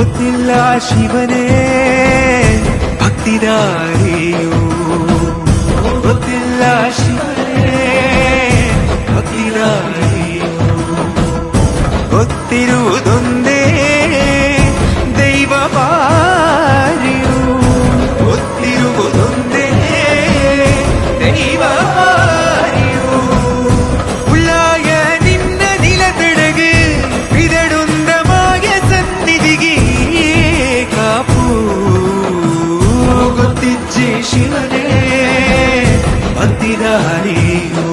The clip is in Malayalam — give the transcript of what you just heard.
ഒത്തില്ല ശിവനെ ഭക്തിരാരേയോ ഒത്തില്ല ശിവനെ ഭക്തിരാരേയോ ഒത്തിരുതൊന്തേ ಶಿವನೇ ಬಂದಿದ ಹರಿಯೋ